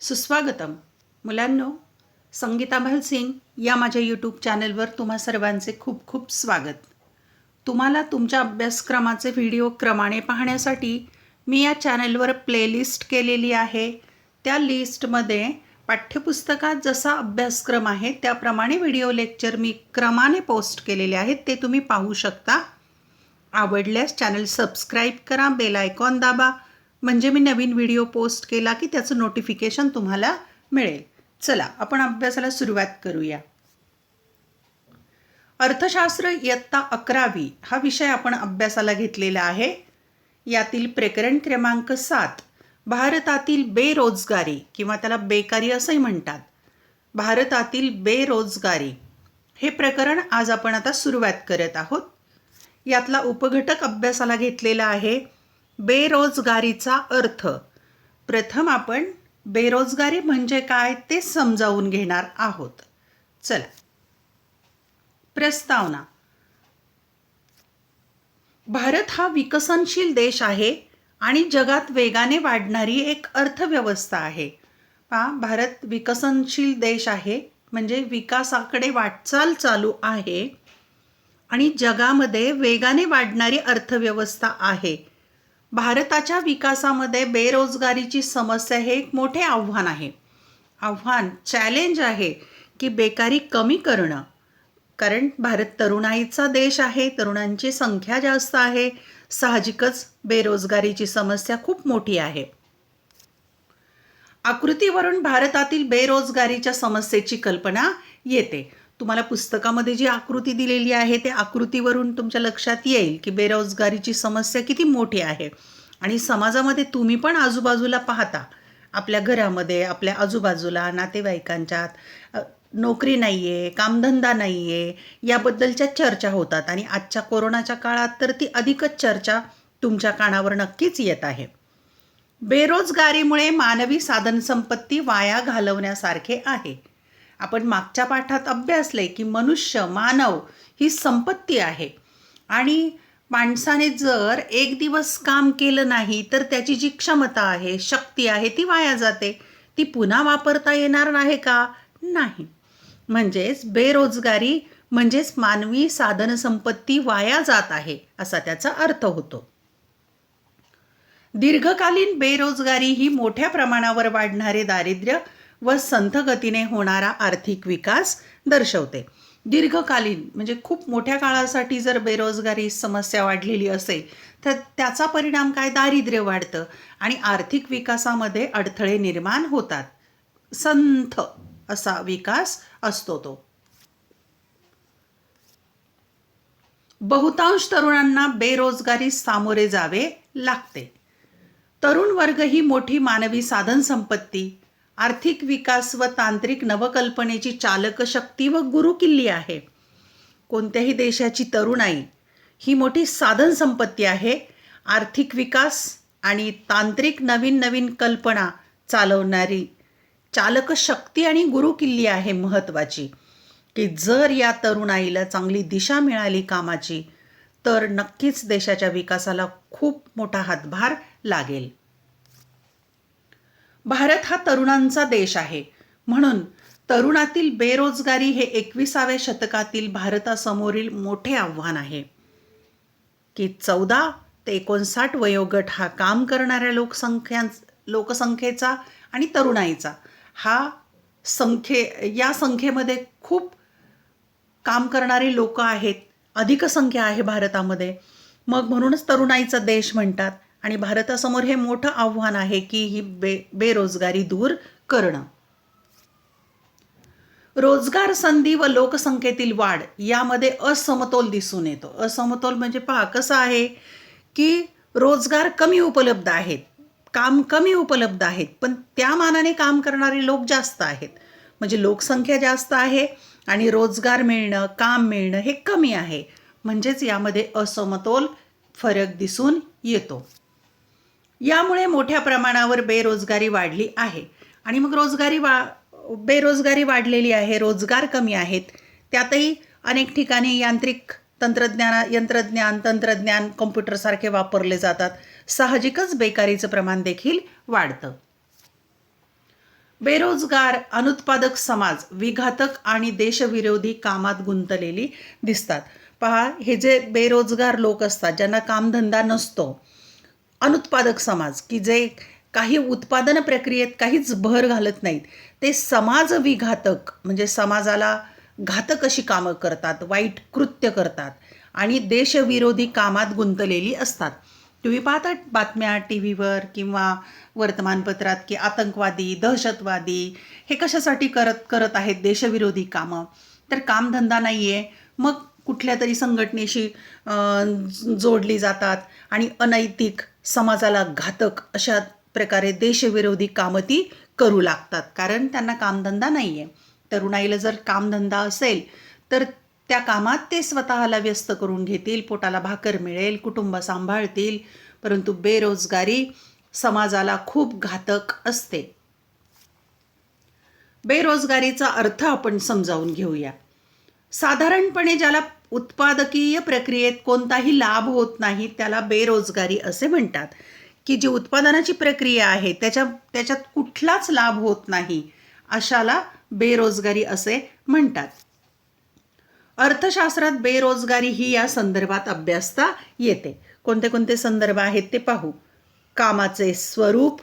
सुस्वागतम. मुलांनो संगीता सिंग या माझ्या यूट्यूब चॅनलवर तुम्हा सर्वांचे खूप खूप स्वागत. तुम्हाला तुमच्या अभ्यासक्रमाचे व्हिडिओ क्रमाने पाहण्यासाठी मी या चॅनलवर प्लेलिस्ट केलेली आहे. त्या लिस्टमध्ये पाठ्यपुस्तकात जसा अभ्यासक्रम आहे त्याप्रमाणे व्हिडिओ लेक्चर मी क्रमाने पोस्ट केलेले आहेत ते तुम्ही पाहू शकता. आवडल्यास चॅनल सबस्क्राईब करा बेल आयकॉन दाबा म्हणजे मी नवीन व्हिडिओ पोस्ट केला की त्याचं नोटिफिकेशन तुम्हाला मिळेल. चला आपण अभ्यासाला सुरुवात करूया. अर्थशास्त्र इयत्ता अकरावी हा विषय आपण अभ्यासाला घेतलेला आहे. यातील प्रकरण क्रमांक सात भारतातील बेरोजगारी किंवा त्याला बेकारी असंही म्हणतात. भारतातील बेरोजगारी. हे प्रकरण आज आपण आता सुरुवात करत आहोत. यातला उपघटक अभ्यासाला घेतलेला आहे बेरोजगारीचा अर्थ. प्रथम आपण बेरोजगारी म्हणजे काय ते समजावून घेणार आहोत. चला. प्रस्तावना. भारत हा विकसनशील देश आहे आणि जगात वेगाने वाढणारी एक अर्थव्यवस्था आहे. पहा भारत विकसनशील देश आहे म्हणजे विकासाकडे वाटचाल चालू आहे आणि जगामध्ये वेगाने वाढणारी अर्थव्यवस्था आहे. भारताच्या विकासामध्ये बेरोजगारीची समस्या हे एक मोठे आव्हान आहे. आव्हान चॅलेंज आहे की बेकारी कमी करणं. कारण भारत तरुणाईचा देश आहे तरुणांची संख्या जास्त आहे साहजिकच बेरोजगारीची समस्या खूप मोठी आहे. आकृतीवरून भारतातील बेरोजगारीच्या समस्येची कल्पना येते. तुम्हाला पुस्तकामध्ये जी आकृती दिलेली आहे त्या आकृतीवरून तुमच्या लक्षात येईल की बेरोजगारीची समस्या किती मोठी आहे. आणि समाजामध्ये तुम्ही पण आजूबाजूला पाहता. आपल्या घरामध्ये आपल्या आजूबाजूला नातेवाईकांच्यात नोकरी नाही आहे कामधंदा नाही आहे याबद्दलच्या चर्चा होतात. आणि आजच्या कोरोनाच्या काळात तर ती अधिकच चर्चा तुमच्या कानावर नक्कीच येत आहे. बेरोजगारीमुळे मानवी साधनसंपत्ती वाया घालवण्यासारखे आहे. आपण मागच्या पाठात अभ्यासले की मनुष्य मानव ही संपत्ती आहे. आणि माणसाने जर एक दिवस काम केलं नाही तर त्याची जी क्षमता आहे शक्ती आहे ती वाया जाते. ती पुन्हा वापरता येणार नाही का? नाही. म्हणजेच बेरोजगारी म्हणजेच मानवी साधनसंपत्ती वाया जात आहे असा त्याचा अर्थ होतो. दीर्घकालीन बेरोजगारी ही मोठ्या प्रमाणावर वाढणारे दारिद्र्य व संथ गतीने होणारा आर्थिक विकास दर्शवते. दीर्घकालीन म्हणजे खूप मोठ्या काळासाठी जर बेरोजगारी समस्या वाढलेली असेल तर त्याचा परिणाम काय? दारिद्र्य वाढतं आणि आर्थिक विकासामध्ये अडथळे निर्माण होतात. संथ असा विकास असतो तो. बहुतांश तरुणांना बेरोजगारी सामोरे जावे लागते. तरुण वर्ग ही मोठी मानवी साधन संपत्ती आर्थिक विकास व तांत्रिक नवकल्पनेची चालक शक्ती व गुरुकिल्ली आहे. कोणत्याही देशाची तरुणाई ही मोठी साधन संपत्ती आहे. आर्थिक विकास आणि तांत्रिक नवीन नवीन कल्पना चालवणारी चालक शक्ती आणि गुरुकिल्ली आहे महत्त्वाची. की जर या तरुणाईला चांगली दिशा मिळाली कामाची तर नक्कीच देशाच्या विकासाला खूप मोठा हातभार लागेल. भारत हा तरुणांचा देश आहे. म्हणून तरुणातील बेरोजगारी हे एकविसाव्या शतकातील भारतासमोरील मोठे आव्हान आहे. की चौदा ते एकोणसाठ वयोगट हा काम करणाऱ्या लोकसंख्या लोकसंख्येचा आणि तरुणाईचा हा संख्ये या संख्येमध्ये खूप काम करणारे लोक आहेत. अधिक संख्या आहे भारतामध्ये. मग म्हणूनच तरुणाईचा देश म्हणतात. आणि भारतासमोर हे मोठं आव्हान आहे की ही बे बेरोजगारी दूर करणं. रोजगार संधी व लोकसंख्येतील वाढ यामध्ये असमतोल दिसून येतो. असमतोल म्हणजे पहा कसं आहे की रोजगार कमी उपलब्ध आहेत काम कमी उपलब्ध आहेत पण त्या मानाने काम करणारे लोक जास्त आहेत. म्हणजे लोकसंख्या जास्त आहे आणि रोजगार मिळणं काम मिळणं हे कमी आहे. म्हणजेच यामध्ये असमतोल फरक दिसून येतो. यामुळे मोठ्या प्रमाणावर बेरोजगारी वाढली आहे. आणि मग रोजगारी वा बेरोजगारी वाढलेली आहे रोजगार कमी आहेत. त्यातही अनेक ठिकाणी यांत्रिक तंत्रज्ञान यंत्रज्ञान तंत्रज्ञान कॉम्प्युटरसारखे वापरले जातात. साहजिकच बेकारीचं प्रमाण देखील वाढतं. बेरोजगार अनुत्पादक समाज विघातक आणि देशविरोधी कामात गुंतलेली दिसतात. पहा हे जे बेरोजगार लोक असतात ज्यांना कामधंदा नसतो अनुत्पादक समाज की जे काही उत्पादन प्रक्रियेत काहीच भर घालत नाहीत ते समाज विघातक म्हणजे समाजाला घातक अशी कामं करतात वाईट कृत्य करतात आणि देशविरोधी कामात गुंतलेली असतात. तुम्ही पाहता बातम्या टी व्हीवर किंवा वर्तमानपत्रात की आतंकवादी दहशतवादी हे कशासाठी करत करत आहेत देशविरोधी कामं? तर कामधंदा नाही आहे मग कुठल्या तरी संघटनेशी जोडली जातात आणि अनैतिक समाजाला घातक अशा प्रकारे देशविरोधी कामं ती करू लागतात. कारण त्यांना कामधंदा नाही आहे तरुणाईला जर कामधंदा असेल तर त्या कामात ते स्वतःला व्यस्त करून घेतील पोटाला भाकर मिळेल कुटुंब सांभाळतील परंतु बेरोजगारी समाजाला खूप घातक असते. बेरोजगारीचा अर्थ आपण समजावून घेऊया. साधारणपणे ज्याला उत्पादकीय प्रक्रियेत कोणताही लाभ होत नाही त्याला बेरोजगारी असे म्हणतात. की जी उत्पादनाची प्रक्रिया आहे त्याच्या त्याच्यात कुठलाच लाभ होत नाही अशाला बेरोजगारी असे म्हणतात. अर्थशास्त्रात बेरोजगारी ही या संदर्भात अभ्यासता येते. कोणते कोणते संदर्भ आहेत ते पाहू. कामाचे स्वरूप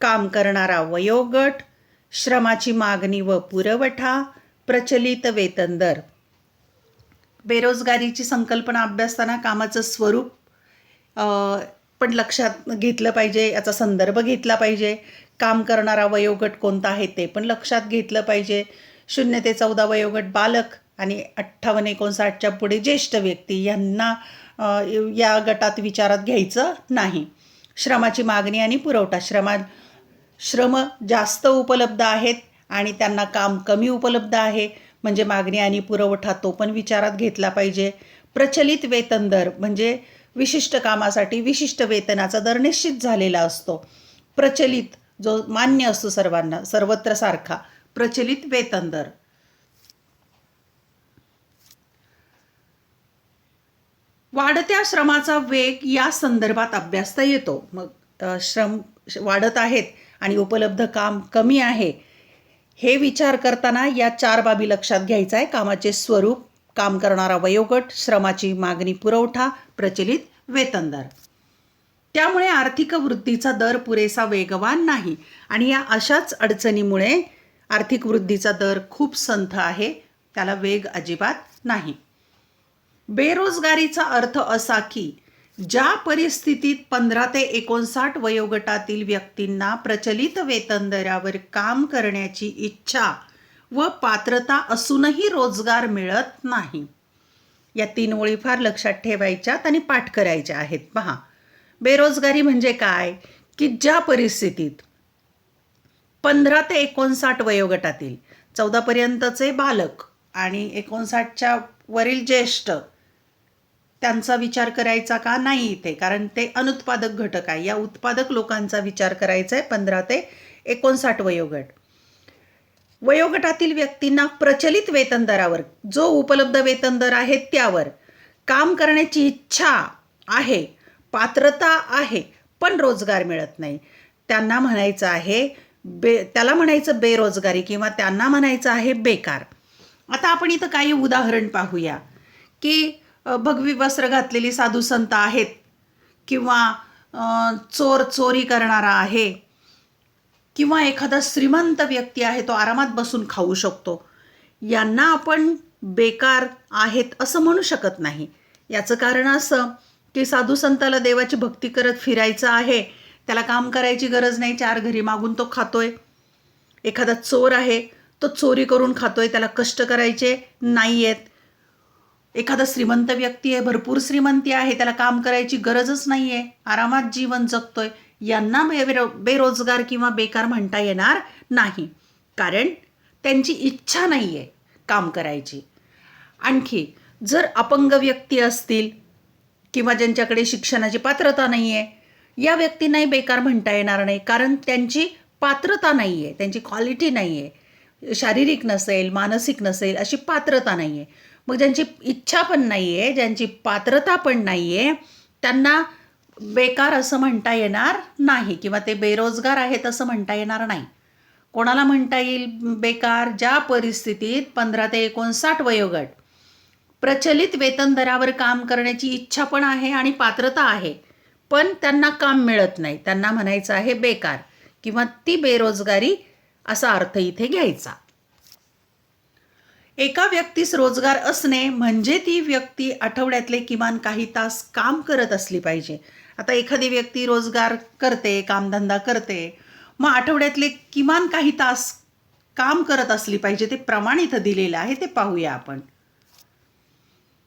काम करणारा वयोगट श्रमाची मागणी व पुरवठा प्रचलित वेतन दर. बेरोजगारीची संकल्पना अभ्यासताना कामाचं स्वरूप पण लक्षात घेतलं पाहिजे याचा संदर्भ घेतला पाहिजे. काम करणारा वयोगट कोणता आहे ते पण लक्षात घेतलं पाहिजे. शून्य ते चौदा वयोगट बालक आणि अठ्ठावन्न एकोणसाठच्या पुढे ज्येष्ठ व्यक्ती यांना या गटात विचारात घ्यायचं नाही. श्रमाची मागणी आणि पुरवठा. श्रमा श्रम जास्त उपलब्ध आहेत आणि त्यांना काम कमी उपलब्ध आहे. म्हणजे मागणी आणि पुरवठा तो पण विचारात घेतला पाहिजे. प्रचलित वेतन दर म्हणजे विशिष्ट कामासाठी विशिष्ट वेतनाचा दर निश्चित झालेला असतो. प्रचलित जो मान्य असतो सर्वांना सर्वत्र सारखा प्रचलित वेतन दर. वाढत्या श्रमाचा वेग या संदर्भात अभ्यासता येतो. मग श्रम वाढत आहेत आणि उपलब्ध काम कमी आहे. हे विचार करताना या चार बाबी लक्षात घ्यायचा आहे कामाचे स्वरूप काम करणारा वयोगट श्रमाची मागणी पुरवठा प्रचलित वेतन दर त्यामुळे आर्थिक वृद्धीचा दर पुरेसा वेगवान नाही आणि या अशाच अडचणीमुळे आर्थिक वृद्धीचा दर खूप संथ आहे त्याला वेग अजिबात नाही. बेरोजगारीचा अर्थ असा की ज्या परिस्थितीत पंधरा ते एकोणसाठ वयोगटातील व्यक्तींना प्रचलित वेतन दरावर काम करण्याची इच्छा व पात्रता असूनही रोजगार मिळत नाही. या तीन ओळी फार लक्षात ठेवायच्यात आणि पाठ करायच्या आहेत. पहा बेरोजगारी म्हणजे काय? की ज्या परिस्थितीत पंधरा ते एकोणसाठ वयोगटातील चौदापर्यंतचे बालक आणि एकोणसाठच्या वरील ज्येष्ठ त्यांचा विचार करायचा का? नाही इथे कारण ते अनुत्पादक घटक आहे. या उत्पादक लोकांचा विचार करायचा आहे पंधरा ते एकोणसाठ वयोगट. वयोगटातील व्यक्तींना प्रचलित वेतन दरावर जो उपलब्ध वेतन दर आहे त्यावर काम करण्याची इच्छा आहे पात्रता आहे पण रोजगार मिळत नाही. त्यांना म्हणायचं आहे बे त्याला म्हणायचं बेरोजगारी किंवा त्यांना म्हणायचं आहे बेकार. आता आपण इथं काही उदाहरण पाहूया की भगवी वस्त्र घातलेली साधू संत आहेत किंवा चोर चोरी करणारा आहे किंवा एखादा श्रीमंत व्यक्ती आहे तो आरामात बसून खाऊ शकतो. यांना आपण बेकार आहेत असं म्हणू शकत नाही. याचं कारण असं की साधू संताला देवाची भक्ती करत फिरायचं आहे त्याला काम करायची गरज नाही चार घरी मागून तो खातोय. एखादा चोर आहे तो चोरी करून खातोय त्याला कष्ट करायचे नाही आहेत एखादा श्रीमंत व्यक्ती आहे भरपूर श्रीमंती आहे त्याला काम करायची गरजच नाही आहे आरामात जीवन जगतोय यांना बेरो बेरोजगार किंवा बेकार म्हणता येणार नाही. कारण त्यांची इच्छा नाही आहे काम करायची. आणखी जर अपंग व्यक्ती असतील किंवा ज्यांच्याकडे शिक्षणाची पात्रता नाही आहे या व्यक्तींनाही बेकार म्हणता येणार नाही कारण त्यांची पात्रता नाही आहे त्यांची क्वालिटी नाही आहे शारीरिक नसेल मानसिक नसेल अशी पात्रता नाही आहे मग ज्यांची इच्छा पण नाही आहे ज्यांची पात्रता पण नाही आहे त्यांना बेकार असं म्हणता येणार नाही किंवा ते बेरोजगार आहेत असं म्हणता येणार नाही. कोणाला म्हणता येईल बेकार? ज्या परिस्थितीत पंधरा ते एकोणसाठ वयोगट प्रचलित वेतन दरावर काम करण्याची इच्छा पण आहे आणि पात्रता आहे पण त्यांना काम मिळत नाही. त्यांना म्हणायचं आहे बेकार किंवा ती बेरोजगारी असा अर्थ इथे घ्यायचा. एका व्यक्तीस रोजगार असणे म्हणजे ती व्यक्ती आठवड्यातले किमान काही तास काम करत असली पाहिजे. आता एखादी व्यक्ती रोजगार करते कामधंदा करते मग आठवड्यातले किमान काही तास काम करत असली पाहिजे ते प्रमाण इथं दिलेलं आहे ते पाहूया आपण.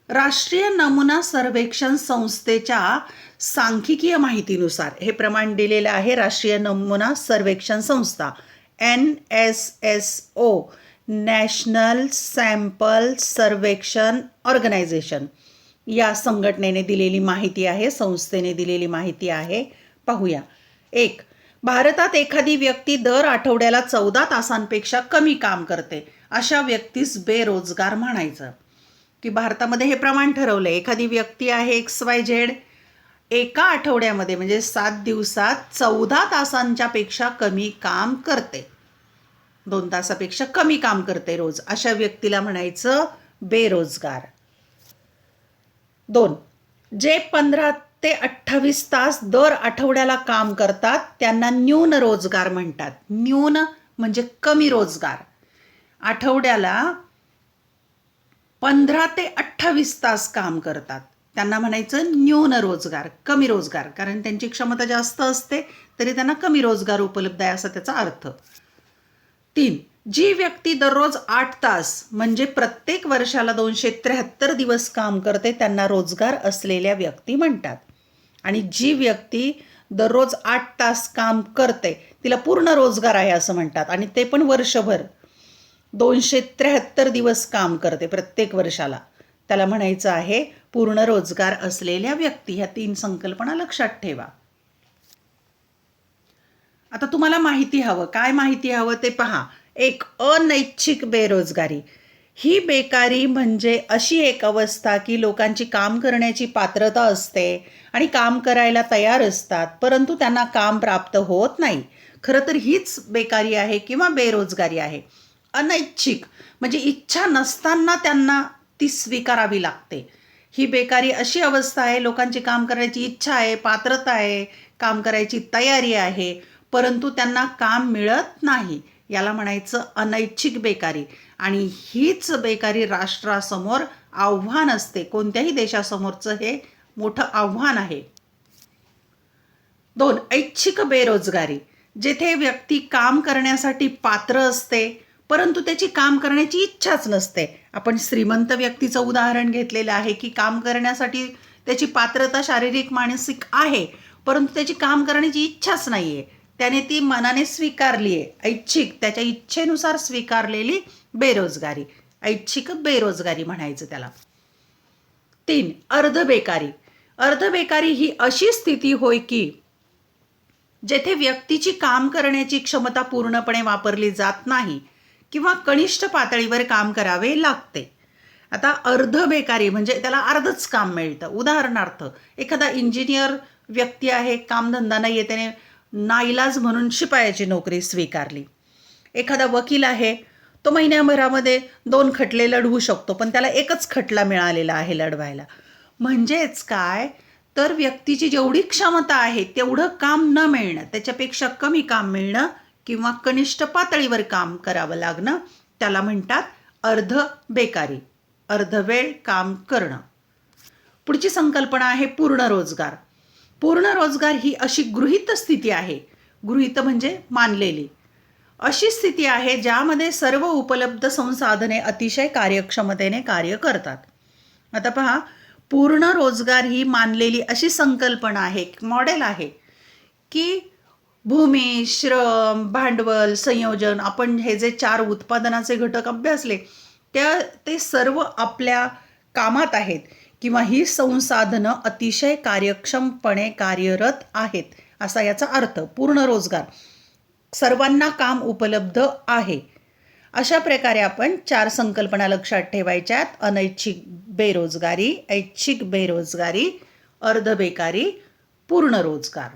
राष्ट्रीय नमुना सर्वेक्षण संस्थेच्या सांख्यिकीय माहितीनुसार हे प्रमाण दिलेलं आहे राष्ट्रीय नमुना सर्वेक्षण संस्था N S S O. National sample सर्वेक्षण ऑर्गनायझेशन. या संघटनेने दिलेली माहिती आहे संस्थेने दिलेली माहिती आहे. पाहूया. एक भारतात एखादी व्यक्ती दर आठवड्याला चौदा तासांपेक्षा कमी काम करते. अशा व्यक्तीस बेरोजगार म्हणायचं. की भारतामध्ये हे प्रमाण ठरवलं आहे एखादी व्यक्ती आहे एक्स वाय झेड एका आठवड्यामध्ये म्हणजे सात दिवसात चौदा तासांच्यापेक्षा कमी काम करते. दोन तासापेक्षा कमी काम करते रोज अशा व्यक्तीला म्हणायचं बेरोजगार. दोन जे पंधरा ते अठ्ठावीस तास दर आठवड्याला काम करतात त्यांना न्यून रोजगार म्हणतात. न्यून म्हणजे कमी रोजगार. आठवड्याला पंधरा ते अठ्ठावीस तास काम करतात. त्यांना म्हणायचं न्यून रोजगार कमी रोजगार कारण त्यांची क्षमता जास्त असते तरी त्यांना कमी रोजगार उपलब्ध आहे असा त्याचा अर्थ. तीन. जी व्यक्ती दररोज आठ तास म्हणजे प्रत्येक वर्षाला दोनशे त्र्याहत्तर दिवस काम करते त्यांना रोजगार असलेल्या व्यक्ती म्हणतात. आणि जी व्यक्ती दररोज आठ तास काम करते तिला पूर्ण रोजगार आहे असं म्हणतात. आणि ते पण वर्षभर दोनशे त्र्याहत्तर दिवस काम करते प्रत्येक वर्षाला. त्याला म्हणायचं आहे पूर्ण रोजगार असलेल्या व्यक्ती ह्या तीन संकल्पना लक्षात ठेवा. आता तुम्हाला माहिती हवं. काय माहिती हवं ते पहा. एक अनैच्छिक बेरोजगारी. ही बेकारी म्हणजे अशी एक अवस्था की लोकांची काम करण्याची पात्रता असते आणि काम करायला तयार असतात परंतु त्यांना काम प्राप्त होत नाही. खरं तर हीच बेकारी आहे किंवा बेरोजगारी आहे. अनैच्छिक म्हणजे इच्छा नसताना त्यांना ती स्वीकारावी लागते. ही बेकारी अशी अवस्था आहे लोकांची काम करण्याची इच्छा आहे पात्रता आहे काम करायची तयारी आहे परंतु त्यांना काम मिळत नाही याला म्हणायचं अनैच्छिक बेकारी. आणि हीच बेकारी राष्ट्रासमोर आव्हान असते. कोणत्याही देशासमोरचं हे मोठं आव्हान आहे. दोन ऐच्छिक बेरोजगारी. जेथे व्यक्ती काम करण्यासाठी पात्र असते परंतु त्याची काम करण्याची इच्छाच नसते. आपण श्रीमंत व्यक्तीचं उदाहरण घेतलेलं आहे की काम करण्यासाठी त्याची पात्रता शारीरिक मानसिक आहे परंतु त्याची काम करण्याची इच्छाच नाही आहे त्याने ती मनाने स्वीकारली आहे ऐच्छिक त्याच्या इच्छेनुसार स्वीकारलेली बेरोजगारी. ऐच्छिक बेरोजगारी म्हणायचं त्याला. तीन अर्ध बेकारी. अर्ध बेकारी ही अशी स्थिती होय की जेथे व्यक्तीची काम करण्याची क्षमता पूर्णपणे वापरली जात नाही किंवा कनिष्ठ पातळीवर काम करावे लागते. आता अर्ध बेकारी म्हणजे त्याला अर्धच काम मिळतं. उदाहरणार्थ एखादा इंजिनियर व्यक्ती आहे कामधंदा नाही आहे त्याने नाईलाज म्हणून शिपायाची नोकरी स्वीकारली. एखादा वकील आहे तो महिन्याभरामध्ये दोन खटले लढवू शकतो पण त्याला एकच खटला मिळालेला आहे लढवायला. म्हणजेच काय? तर व्यक्तीची जेवढी क्षमता आहे तेवढं काम न मिळणं त्याच्यापेक्षा कमी काम मिळणं किंवा कनिष्ठ पातळीवर काम करावं लागणं त्याला म्हणतात अर्ध बेकारी अर्धवेळ काम करणं. पुढची संकल्पना आहे पूर्ण रोजगार. पूर्ण रोजगार ही अशी गृहीत स्थिती आहे. गृहीत म्हणजे मानलेली. अशी स्थिती आहे ज्यामध्ये सर्व उपलब्ध संसाधने अतिशय कार्यक्षमतेने कार्य करतात. आता पहा पूर्ण रोजगार ही मानलेली अशी संकल्पना आहे मॉडेल आहे की भूमी श्रम भांडवल संयोजन आपण हे जे चार उत्पादनाचे घटक अभ्यासले त्या ते सर्व आपल्या कामात आहेत. किंवा ही संसाधनं अतिशय कार्यक्षमपणे कार्यरत आहेत असा याचा अर्थ पूर्ण रोजगार. सर्वांना काम उपलब्ध आहे. अशा प्रकारे आपण चार संकल्पना लक्षात ठेवायच्यात. अनैच्छिक बेरोजगारी ऐच्छिक बेरोजगारी अर्धबेकारी पूर्ण रोजगार.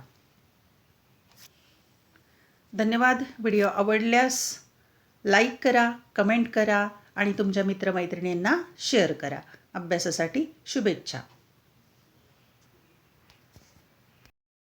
धन्यवाद. व्हिडिओ आवडल्यास लाईक करा कमेंट करा आणि तुमच्या मित्रमैत्रिणींना शेअर करा. अभ्यासासाठी शुभेच्छा.